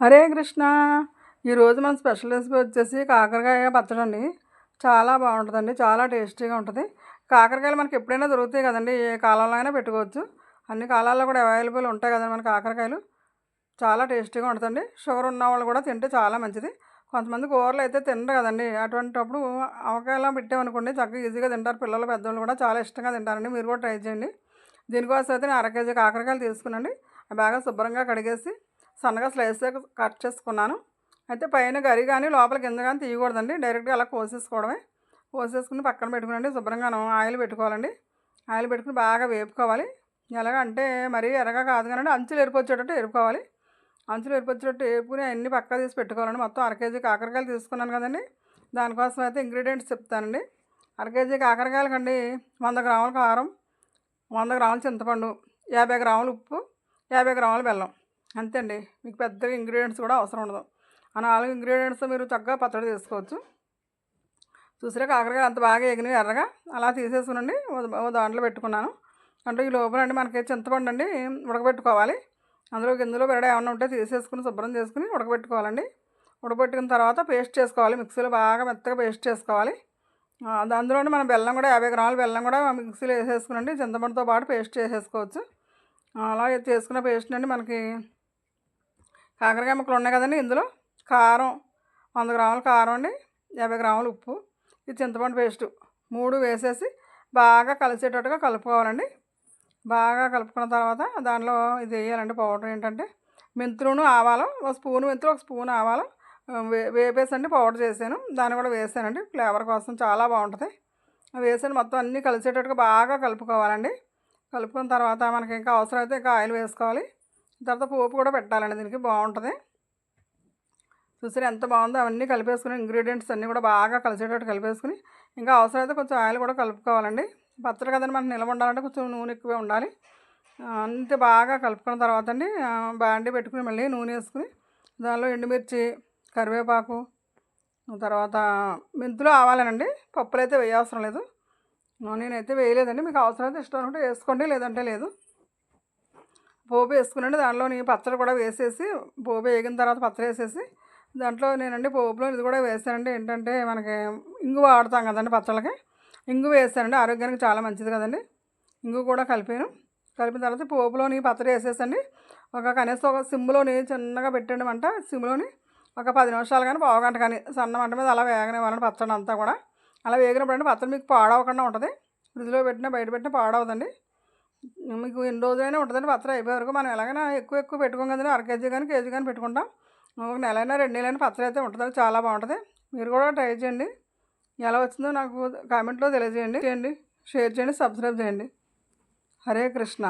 హరే కృష్ణ. ఈరోజు మన special recipe వచ్చేసి కాకరకాయ పచ్చడి అండి చాలా బాగుంటుందండి. చాలా టేస్టీగా ఉంటుంది. కాకరకాయలు మనకి ఎప్పుడైనా దొరుకుతాయి కదండి. ఏ కాలంలో అయినా పెట్టుకోవచ్చు. అన్ని కాలాల్లో కూడా అవైలబుల్ ఉంటాయి కదండి మన కాకరకాయలు. చాలా టేస్టీగా ఉంటుందండి. షుగర్ ఉన్న వాళ్ళు కూడా తింటే చాలా మంచిది. కొంతమంది కూరలు అయితే తినరు కదండి. అటువంటిప్పుడు అవకాయలా పెట్టామనుకోండి చక్కగా ఈజీగా తింటారు. పిల్లలు పెద్దవాళ్ళు కూడా చాలా ఇష్టంగా తింటారండి. మీరు కూడా ట్రై చేయండి. దీనికోసం అయితే నేను అర కేజీ కాకరకాయలు తీసుకున్నాండి బాగా శుభ్రంగా కడిగేసి సన్నగా స్లైస్గా కట్ చేసుకున్నాను. అయితే పైన గరి కానీ లోపల కింద కానీ తీయకూడదండి. డైరెక్ట్గా అలా కోసేసుకోవడమే. కోసేసుకుని పక్కన పెట్టుకునండి. శుభ్రంగాను ఆయిల్ పెట్టుకోవాలండి. ఆయిల్ పెట్టుకుని బాగా వేపుకోవాలి. ఎలాగంటే మరీ ఎరగా కాదు కానీ అంచులు ఎరిపొచ్చేటట్టు ఎరుపుకోవాలి అంచులు ఎరిపొచ్చేటట్టు వేపుకుని అన్ని పక్క తీసి పెట్టుకోవాలండి. మొత్తం అర కేజీ కాకరకాయలు తీసుకున్నాను కదండి. దానికోసం అయితే ఇంగ్రీడియంట్స్ చెప్తానండి. అర కేజీ కాకరకాయలకండి వంద గ్రాముల కారం వంద గ్రాముల చింతపండు యాభై గ్రాములు ఉప్పు యాభై గ్రాముల బెల్లం. అంతే అండి మీకు పెద్దగా ఇంగ్రీడియంట్స్ కూడా అవసరం ఉండదు. ఆ నాలుగు ఇంగ్రీడియంట్స్ మీరు చక్కగా పచ్చడి చేసుకోవచ్చు. చూసారా కాకరకాయ అంత బాగా ఎగినవి ఎర్రగా అలా తీసేసుకునండి. ఓ దాంట్లో పెట్టుకున్నాను. అంటే ఈ లోపల అండి మనకి చింతపండు అండి ఉడకబెట్టుకోవాలి. అందులో గింజలో పెరడ ఏమన్నా ఉంటే తీసేసుకుని శుభ్రం చేసుకుని ఉడకబెట్టుకోవాలండి. ఉడకబెట్టుకున్న తర్వాత పేస్ట్ చేసుకోవాలి. మిక్సీలో బాగా మెత్తగా పేస్ట్ చేసుకోవాలి. అందులోనే మనం బెల్లం కూడా యాభై గ్రాముల బెల్లం కూడా మిక్సీలో వేసేసుకునండి. చింతపండుతో పాటు పేస్ట్ చేసేసుకోవచ్చు. అలా చేసుకున్న పేస్ట్ అండి మనకి కాకరకాయ ముక్కలు ఉన్నాయి కదండి ఇందులో? కారం వంద గ్రాముల కారం అండి యాభై గ్రాములు ఉప్పు ఇది చింతపండు పేస్టు. మూడు వేసేసి బాగా కలిసేటట్టుగా కలుపుకోవాలండి. బాగా కలుపుకున్న తర్వాత దానిలో ఇది వేయాలండి పౌడర్ ఏంటంటే మెంతులను ఆవాలు ఒక స్పూన్ మెంతులు ఒక స్పూన్ ఆవాలు వే వేపేసండి పౌడర్ చేశాను దాన్ని కూడా వేసానండి ఫ్లేవర్ కోసం చాలా బాగుంటుంది. వేసాను మొత్తం అన్నీ కలిసేటట్టుగా బాగా కలుపుకోవాలండి. కలుపుకున్న తర్వాత మనకి ఇంకా అవసరం అయితే ఇంకా ఆయిల్ వేసుకోవాలి. తర్వాత పోపు కూడా పెట్టాలండి దీనికి బాగుంటుంది. చూసారు ఎంత బాగుందో అవన్నీ కలిపేసుకుని ఇంగ్రీడియంట్స్ అన్నీ కూడా బాగా కలిసేటట్టు కలిపేసుకుని ఇంకా అవసరం అయితే కొంచెం ఆయిల్ కూడా కలుపుకోవాలండి. పచ్చడి కదండి మనకు నిల్వ ఉండాలంటే కొంచెం నూనె ఎక్కువే ఉండాలి. అంతే బాగా కలుపుకున్న తర్వాత అండి బాండి పెట్టుకుని మళ్ళీ నూనె వేసుకుని దానిలో ఎండుమిర్చి కరివేపాకు తర్వాత మెంతులు ఆవాలనండి పప్పులు అయితే వేయవసరం లేదు. నేనైతే వేయలేదండి మీకు అవసరం అయితే ఇష్టం ఉంటే వేసుకోండి లేదంటే లేదు. పోపు వేసుకునండి దాంట్లోని పచ్చడి కూడా వేసేసి పోపు వేగిన తర్వాత పచ్చడి వేసేసి దాంట్లో నేనండి పోపులో ఇది కూడా వేసానండి. ఏంటంటే మనకి ఇంగు వాడతాం కదండి పచ్చళ్ళకి. ఇంగు వేసానండి. ఆరోగ్యానికి చాలా మంచిది కదండి. ఇంగు కూడా కలిపాను. కలిపిన తర్వాత పోపులోని పచ్చడి వేసేసండి. ఒక కనీసం ఒక సిమ్లోని చిన్నగా పెట్టండి మంట సిమ్లోని ఒక పది నిమిషాలు కానీ పావుగంట కానీ సన్న మంట మీద అలా వేగనివ్వాలండి పచ్చడి అంతా కూడా. అలా వేగినప్పుడు అంటే పచ్చడి మీకు పాడవకుండా ఉంటుంది. ఫ్రిడ్జ్లో పెట్టినా బయట పెట్టినా పాడవదండి. మీకు ఎన్ని రోజులైనా ఉంటుందండి పచ్చడి అయిపోయే వరకు మనం ఎలాగైనా ఎక్కువ ఎక్కువ పెట్టుకోం కదండి అర కేజీ కానీ కేజీ కానీ పెట్టుకుంటాం. ఒక నెలైనా రెండు నెలైనా పచ్చడి అయితే ఉంటుంది చాలా బాగుంటుంది. మీరు కూడా ట్రై చేయండి. ఎలా వచ్చిందో నాకు కామెంట్లో తెలియజేయండి. చేయండి. షేర్ చేయండి సబ్స్క్రైబ్ చేయండి. హరే కృష్ణ.